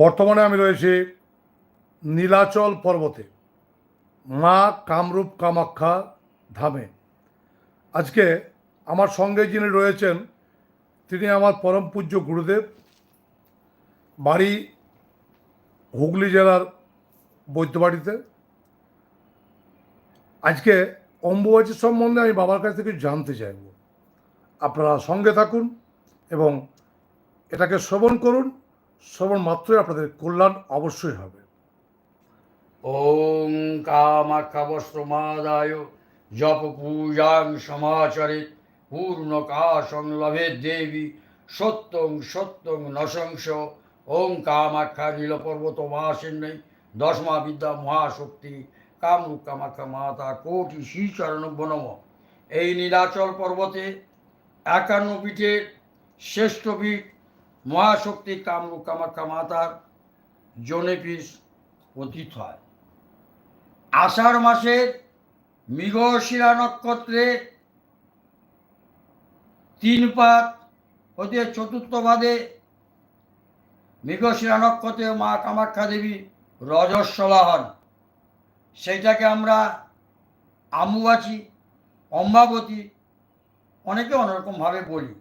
বর্তমানে আমি রয়েছি নীলাচল পর্বতে, মা কামরূপ কামাখ্যা ধামে। আজকে আমার সঙ্গে যিনি রয়েছেন, তিনি আমার পরম পূজ্য গুরুদেব। বাড়ি হুগলি জেলার বৈদ্যবাড়িতে। আজকে অম্বুবাচী সম্বন্ধে আমি বাবার কাছ থেকে জানতে চাইব। আপনারা সঙ্গে থাকুন এবং এটাকে শ্রবণ করুন। শ্রবণ মাত্রই আপনাদের কল্যাণ অবশ্যই হবে। ওং কামাখ্যাবস্ত্রমাদায় জপ পূজাং সমাচরে পূর্ণকাশং লভে দেবী সত্যং সত্যং নশংস। ওং কামাখ্যা নীলপর্বত বাসিন্নৈ দশমা বিদ্যা মহাশক্তি কামরূপ কামাখ্যা মাতা কোটি শ্রীচরণভ্য নম। এই নীলাচল পর্বতে একান্ন পীঠের শ্রেষ্ঠ পীঠ মহাশক্তি কামরূপ কামাখ্যা মাতার জনেপিস পতিত হয়। আষাঢ় মাসের মৃগশিরা নক্ষত্রে তিন পাত হতে চতুর্থ ভাদে মৃগশিরা নক্ষত্রে মা কামাখ্যা দেবী রজস্বলা হন। সেইটাকে আমরা আমুবাচি, অম্বাবতী, অনেকে অন্যরকমভাবে বলি।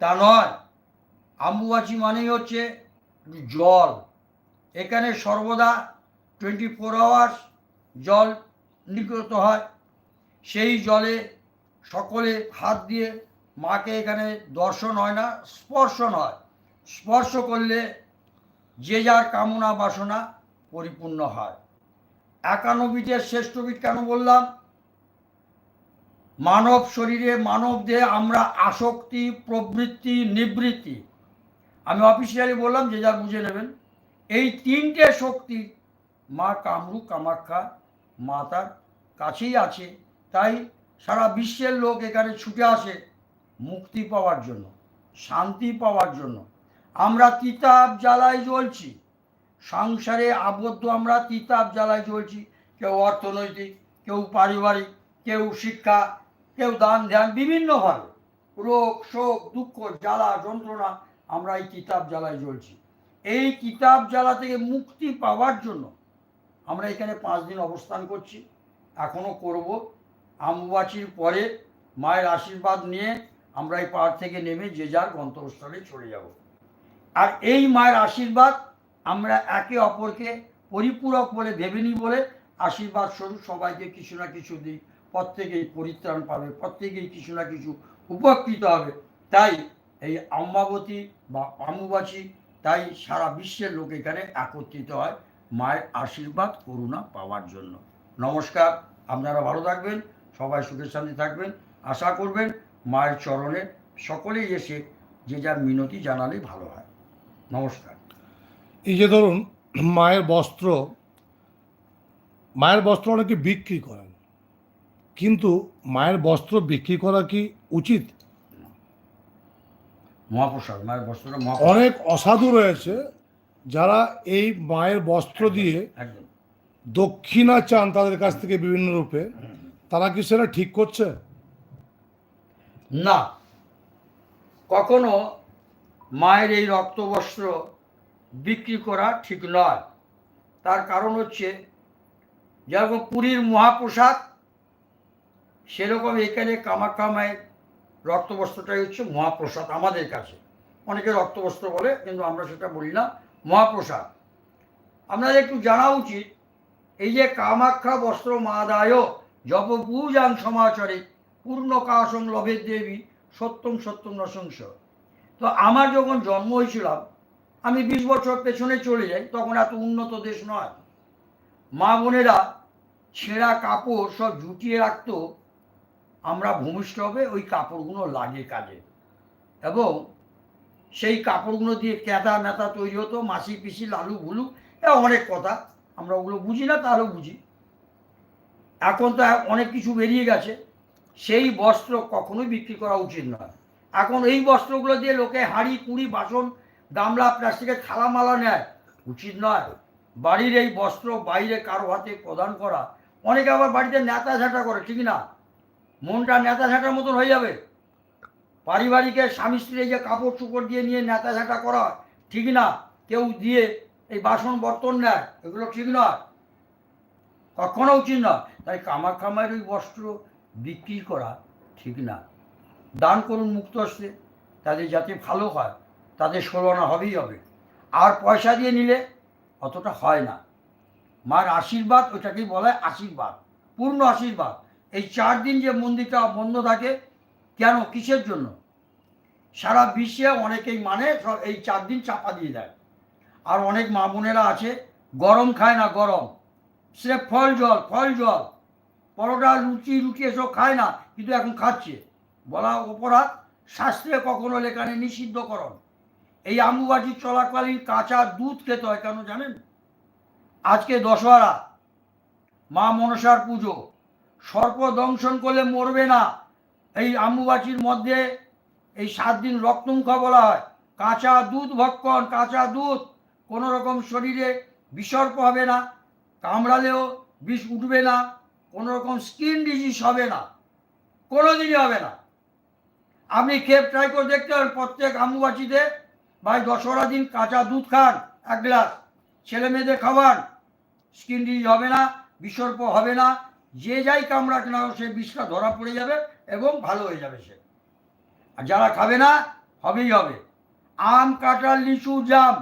তা নয় আম্বুবাচি মানেই হচ্ছে জল। এখানে সর্বদা টোয়েন্টি ফোর আওয়ার্স জল নিগত হয়। সেই জলে সকলে হাত দিয়ে মাকে এখানে দর্শন হয় না, স্পর্শন হয়। স্পর্শ করলে যে যার কামনা বাসনা পরিপূর্ণ হয়। একানবিটের শ্রেষ্ঠবিদ কেন বললাম? মানব শরীরে মানব দেহে আমরা আসক্তি, প্রবৃত্তি, নিবৃত্তি আমি অফিসিয়ালি বললাম, যে যা বুঝে নেবেন। এই তিনটে শক্তি মা কামরু কামাখ্যা মাতার কাছেই আছে। তাই সারা বিশ্বের লোক এখানে ছুটে আসে মুক্তি পাওয়ার জন্য, শান্তি পাওয়ার জন্য। আমরা তিতাব জ্বালায় জ্বলছি। সংসারে আবদ্ধ আমরা তিতাব জ্বালায় জ্বলছি। কেউ অর্থনৈতিক, কেউ পারিবারিক, কেউ শিক্ষা, কেউ দান ধ্যান, বিভিন্নভাবে। রোগ, শোক, দুঃখ, জ্বালা, যন্ত্রণা আমরা এই কিতাব জ্বালায় জ্বলছি। এই কিতাব জ্বালা থেকে মুক্তি পাওয়ার জন্য আমরা এখানে পাঁচ দিন অবস্থান করছি। এখনও করব। আমবাচির পরে মায়ের আশীর্বাদ নিয়ে আমরা এই পাহাড় থেকে নেমে যে যার গন্তব্যস্থলে চলে যাব। আর এই মায়ের আশীর্বাদ আমরা একে অপরকে পরিপূরক বলে ভেবে নিই বলে আশীর্বাদ স্বরূপ সবাইকে কিছু না কিছু দিই। প্রত্যেকেই পরিত্রাণ পাবে, প্রত্যেকেই কিছু না কিছু উপকৃত হবে। তাই এই অম্বাবতী বা আমুবাচী, তাই সারা বিশ্বের লোক এখানে একত্রিত হয় মায়ের আশীর্বাদ, করুণা পাওয়ার জন্য। নমস্কার, আপনারা ভালো থাকবেন, সবাই সুখে শান্তি থাকবেন। আশা করবেন মায়ের চরণে সকলেই এসে যে যার মিনতি জানালে ভালো হয়। নমস্কার। এই যে ধরুন, মায়ের বস্ত্র মায়ের বস্ত্র অনেকে বিক্রি করেন। কিন্তু মায়ের বস্ত্র বিক্রি করা কি উচিত? মহাপ্রসাদ মায়ের বস্ত্রটা অনেক অসাধু রয়েছে যারা এই মায়ের বস্ত্র দিয়ে দক্ষিণা চান তাদের কাছ থেকে বিভিন্ন রূপে। তারা কি সেটা ঠিক করছে? না। কখনো মায়ের এই রক্তবস্ত্র বিক্রি করা ঠিক নয়। তার কারণ হচ্ছে যেরকম পুরীর মহাপ্রসাদ সেরকম এখানে কামাখ্যা মায়ের রক্তবস্ত্রটাই হচ্ছে মহাপ্রসাদ আমাদের কাছে। অনেকে রক্তবস্ত্র বলে, কিন্তু আমরা সেটা বলি না, মহাপ্রসাদ। আপনাদের একটু জানা উচিত, এই যে কামাখ্যা বস্ত্র মাদায় জপ পূজাং সমাচরে পূর্ণ কাসং লভের দেবী সত্যম সত্যম নশংস তো আমার যখন জন্ম হয়েছিলাম, আমি বিশ বছর পেছনে চলে যাই, তখন এত উন্নত দেশ নয়। মা বোনেরা ছেঁড়া কাপড় সব জুটিয়ে রাখতো আমরা ভূমিষ্ঠ হবে ওই কাপড়গুলো লাগে কাজে। এবং সেই কাপড়গুলো দিয়ে ক্যাঁদা ম্যাথা তৈরি হতো, মাসি পিসি, লালু, ভুলু, এ অনেক কথা। আমরা ওগুলো বুঝি না, তাহলেও বুঝি। এখন তো অনেক কিছু বেরিয়ে গেছে। সেই বস্ত্র কখনোই বিক্রি করা উচিত নয়। এখন এই বস্ত্রগুলো দিয়ে লোকে হাঁড়ি, কুড়ি, বাসন, গামলা, প্লাস্টিকের থালামালা নেয়। উচিত নয়। বাড়ির এই বস্ত্র বাইরে কারও হাতে প্রদান করা। অনেকে আবার বাড়িতে নেতা ঝাঁটা করে, ঠিক না? মনটা নেতা ঝাঁটার মতন হয়ে যাবে। পারিবারিকের স্বামী স্ত্রী যে কাপড় চুপড় দিয়ে নিয়ে নেতা ঝাঁটা করা, ঠিক না? কেউ দিয়ে এই বাসন বর্তন নেয়, এগুলো ঠিক নয়। কখনো উচিত নয়। তাই কামাখামার ওই বস্ত্র বিক্রি করা ঠিক না। দান করুন মুক্ত হস্তে, তাদের যাতে ভালো হয়, তাদের ষোলনা হবেই হবে। আর পয়সা দিয়ে নিলে অতটা হয় না। মার আশীর্বাদ, ওটাকেই বলা আশীর্বাদ, পূর্ণ আশীর্বাদ। এই চার দিন যে মন্দিরটা বন্ধ থাকে, কেন? কিসের জন্য? সারা বিশ্বে অনেকেই মানে এই চার দিন চাপা দিয়ে দেয়। আর অনেক মা বোনেরা আছে, গরম খায় না গরম। সে ফল জল ফল জল। পরোটা, লুচি, রুটি এসব খায় না, কিন্তু এখন খাচ্ছে। বলা অপরাধ, শাস্ত্রে কখনো লেখা নেই নিষিদ্ধকরণ। এই আম্বুবাজি চলাকালীন কাঁচা দুধ খেতে হয় কেন জানেন? আজকে দশহরা, মা মনসার পুজো। সর্প দংশন করলে মরবে না। এই আম্বুবাচির মধ্যে এই সাত দিন রক্তমুখা বলা হয়। কাঁচা দুধ, ভক্ষণ, কাঁচা দুধ কোনো রকম শরীরে বিসর্প হবে না, কামড়ালেও বিষ উঠবে না কোনো রকম স্কিন ডিজিজ হবে না কোনো দিনই হবে না। আপনি খেপ ট্রাই করে দেখতে পারেন, প্রত্যেক আম্বুবাচিতে ভাই দশহরা দিন কাঁচা দুধ খান, এক গ্লাস। ছেলে মেয়েদের খাবার স্কিন ডিজিজ হবে না, বিসর্প হবে না যে যাই কামড়াক না সে বিষটা ধরা পড়ে যাবে এবং ভালো হয়ে যাবে সে। আর যারা খাবে না, হবেই হবে। আম, কাঁঠাল, লিচু, জাম,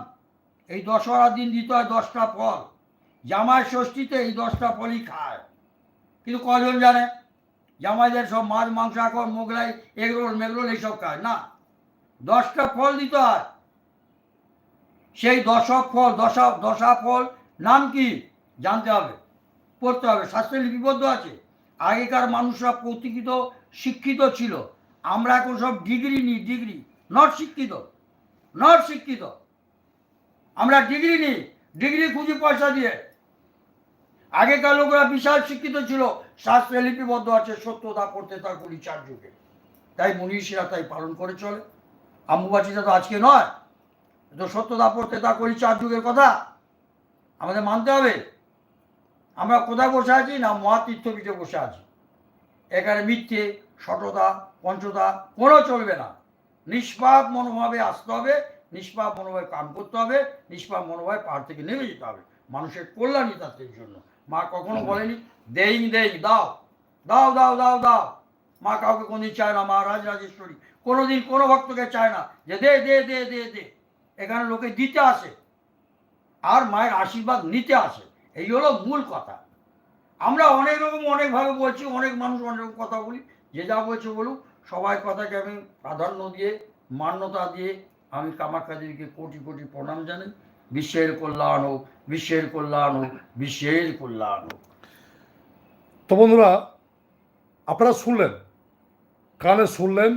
এই দশহরার দিন দিতে হয় দশটা ফল। জামাই ষষ্ঠীতে এই দশটা ফলই খায়। কিন্তু কজন জানে? জামাইদের সব মাছ, মাংস এখন মোগলাই, এগরোল, মেগরোল এইসব খায়। না, দশটা ফল দিতে হয়। সেই দশক ফল, দশা দশা ফল নাম কি? জানতে হবে। পড়তে হবে। শাস্ত্রে লিপিবদ্ধ আছে। আগেকার মানুষরা প্রতিষ্ঠিত শিক্ষিত ছিল। আমরা এখন সব ডিগ্রি নিই, ডিগ্রি। নট শিক্ষিত। নট শিক্ষিত। আমরা ডিগ্রি নিই। ডিগ্রি খুঁজি পয়সা দিয়ে। আগেকার লোকরা বিশাল শিক্ষিত ছিল। শাস্ত্রে লিপিবদ্ধ আছে, সত্যতা করতে তার করি চার যুগে। তাই মনীষীরা তাই পালন করে চলে। আম্বুবাচিটা তো আজকে নয়। তো সত্যতা পড়তে তা করি চার যুগের কথা। আমাদের মানতে হবে। আমরা কোথায় বসে আছি না মহাতীর্থপীঠে বসে আছি? এখানে মিথ্যে সততা পঞ্চতা কোনো চলবে না। নিষ্পাপ মনোভাবে আসতে হবে নিষ্পাপ মনোভাবে কাম করতে হবে নিষ্পাপ মনোভাবে পাহাড় থেকে নেমে যেতে হবে। মানুষের কল্যাণই তাদের জন্য। মা কখনো বলেনি দেই দেই দাও দাও দাও দাও দাও। মা কাউকে কোনদিন চায় না মা রাজ রাজেশ্বরী কোনোদিন কোনো ভক্তকে চায় না যে দে দে দে দে দে। এখানে লোকে দিতে আসে আর মায়ের আশীর্বাদ নিতে আসে। এই হলো মূল কথা। আমরা অনেক রকম, অনেকভাবে বলছি, অনেক মানুষ অনেক রকম কথা বলি। যে যা বলছে বলুক, সবাই কথাকে আমি প্রাধান্য দিয়ে, মান্যতা দিয়ে আমি কামাখ্যা দেবীকে কোটি কোটি প্রণাম জানাই। বিশ্বের কল্যাণ হোক, বিশ্বের কল্যাণ হোক, বিশ্বের কল্যাণ হোক। তো বন্ধুরা, আপনারা শুনলেন, কানে শুনলেন,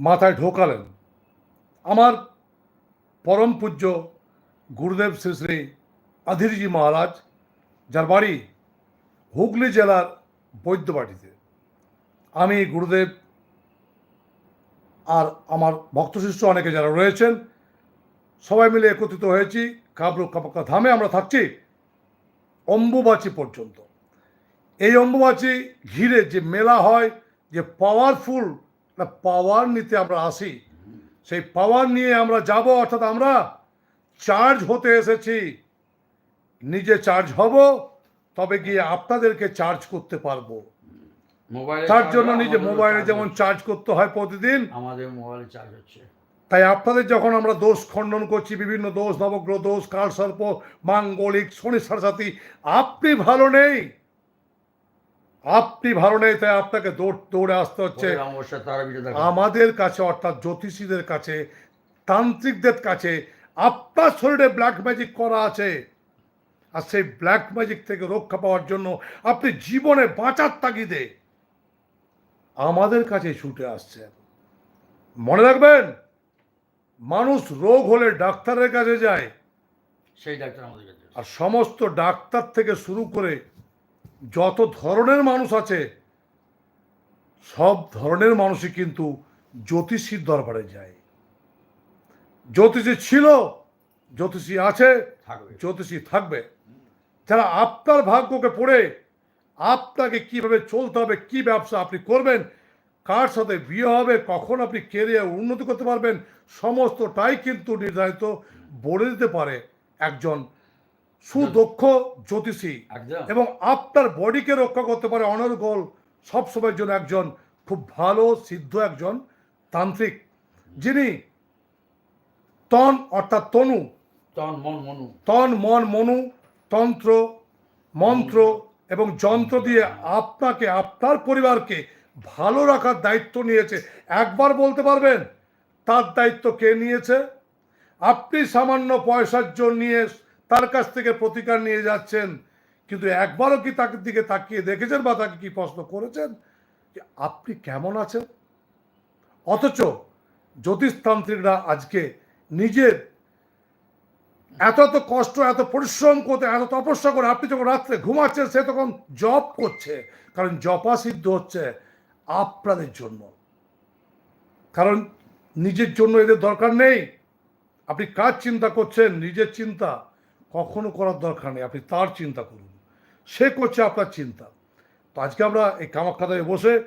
মাথায় ঢোকালেন। আমার পরম পূজ্য গুরুদেব শ্রী শ্রী অধীরজি মহারাজ, যার বাড়ি হুগলি জেলার বৈদ্যবাটিতে। আমি গুরুদেব আর আমার ভক্ত শিষ্য অনেকে যারা রয়েছেন, সবাই মিলে একত্রিত হয়েছি, কাবরু কাপাক্কা ধামে আমরা থাকছি অম্বুবাচী পর্যন্ত। এই অম্বুবাচী ঘিরে যে মেলা হয়, যে পাওয়ারফুল পাওয়ার নিতে আমরা আসি, সেই পাওয়ার নিয়ে আমরা যাব, অর্থাৎ আমরা চার্জ হতে এসেছি। নিজে চার্জ হব তবে গিয়ে আপনাদেরকে চার্জ করতে পারব। তার জন্য নিজে মোবাইলে যেমন চার্জ করতে হয় প্রতিদিন আমাদের মোবাইলে চার্জ হচ্ছে। তাই আপনাদের যখন আমরা দোষ খণ্ডন করছি বিভিন্ন দোষ নবগ্রহ দোষ কাল সর্প মাঙ্গলিক শনি সারসাথী আপনি ভালো নেই। আপনি ভালো নেই তাই আপনাকে দৌড় দৌড়ে আসতে হচ্ছে। আমাদের কাছে অর্থাৎ জ্যোতিষীদের কাছে তান্ত্রিকদের কাছে আপনার শরীরে ব্ল্যাক ম্যাজিক করা আছে। আর সেই ব্ল্যাক ম্যাজিক থেকে রক্ষা পাওয়ার জন্য আপনি জীবনে বাঁচার তাগিদে আমাদের কাছে ছুটে আসছেন। মনে রাখবেন মানুষ রোগ হলে ডাক্তারের কাছে যায় সেই ডাক্তার আমাদের কাছে আর সমস্ত ডাক্তার থেকে শুরু করে যত ধরনের মানুষ আছে সব ধরনের মানুষই কিন্তু জ্যোতিষীর দরবারে যায়। জ্যোতিষী ছিল জ্যোতিষী আছে জ্যোতিষী থাকবে। যারা আপনার ভাগ্যকে পড়ে আপনাকে কীভাবে চলতে হবে কি ব্যবসা আপনি করবেন কার সাথে বিয়ে হবে কখন আপনি কেরিয়ার উন্নতি করতে পারবেন সমস্তটাই কিন্তু নির্ধারিত বলে দিতে পারে একজন সুদক্ষ জ্যোতিষী। এবং আপনার বডিকে রক্ষা করতে পারে অনর্গল সবসময়ের জন্য একজন খুব ভালো সিদ্ধ একজন তান্ত্রিক যিনি তন অর্থাৎ তনু তন মন মনু। তন মন মনু তন্ত্র, মন্ত্র এবং যন্ত্র দিয়ে আপনাকে আপনার পরিবারকে ভালো রাখার দায়িত্ব নিয়েছে। একবার বলতে পারবেন, তার দায়িত্ব কে নিয়েছে? আপনি সামান্য পয়সার জন্য নিয়ে তার কাছ থেকে প্রতিকার নিয়ে যাচ্ছেন, কিন্তু একবারও কি তাকে দিকে তাকিয়ে দেখেছেন বা তাকে কি প্রশ্ন করেছেন? যে আপনি কেমন আছেন? অথচ জ্যোতিষতান্ত্রিকরা আজকে নিজের এত এত কষ্ট এত পরিশ্রম করতে এত তপস্যা করে আপনি যখন রাত্রে ঘুমাচ্ছেন সে তখন জপ করছে। কারণ জপা সিদ্ধ হচ্ছে আপনাদের জন্য। কারণ নিজের জন্য এদের দরকার নেই। আপনি কাজ চিন্তা করছেন? নিজের চিন্তা। কখনো করার দরকার নেই। আপনি তার চিন্তা করুন। সে করছে আপনার চিন্তা। তো আজকে আমরা এই কামাখ্যাতে বসে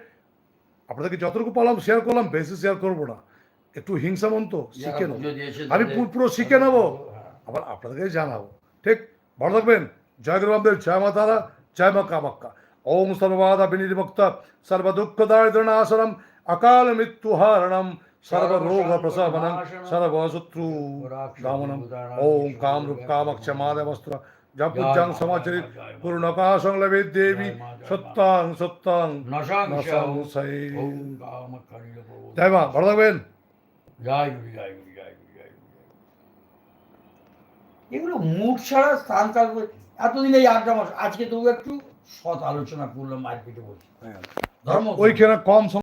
আপনাদেরকে যতটুকু পারলাম শেয়ার করলাম বেশি শেয়ার করব না। একটু হিংসামন্ত শিখে নেব আমি পুরো- পুরো শিখে নেব। আবার আপনাদেরকে জানাব। ঠিক? ভালো থাকবেন। জয় গুরু রামদেব জয় মা তারা জয় মা কামাক্কা। ওম সর্ববাধা বিনির্মুক্ত সর্ব দুঃখ দারিদ্র নাশনম অকাল মৃত্যু হারণম সর্ব রোগ প্রশমনম সর্ব শত্রু দামনম। ওম কাম রূপ কামক্ষ মাধবস্ত্র জপুজ্জাং সমাচরিত পূর্ণকাশং লবে দেবী সত্যাং সত্যাং নশাং নশংসৈ। ওম কামকারিল প্রভু জয় মা ভালো থাকবেন। জয় গুরু জয় গুরু জয় গুরু জয় গুরু এগুলো মুখ ছাড়া স্থান থাকবে এতদিন এই আড্ডা মাস আজকে তবু একটু সৎ আলোচনা করলাম মারপিটে বসে। ধর্ম ওইখানে কম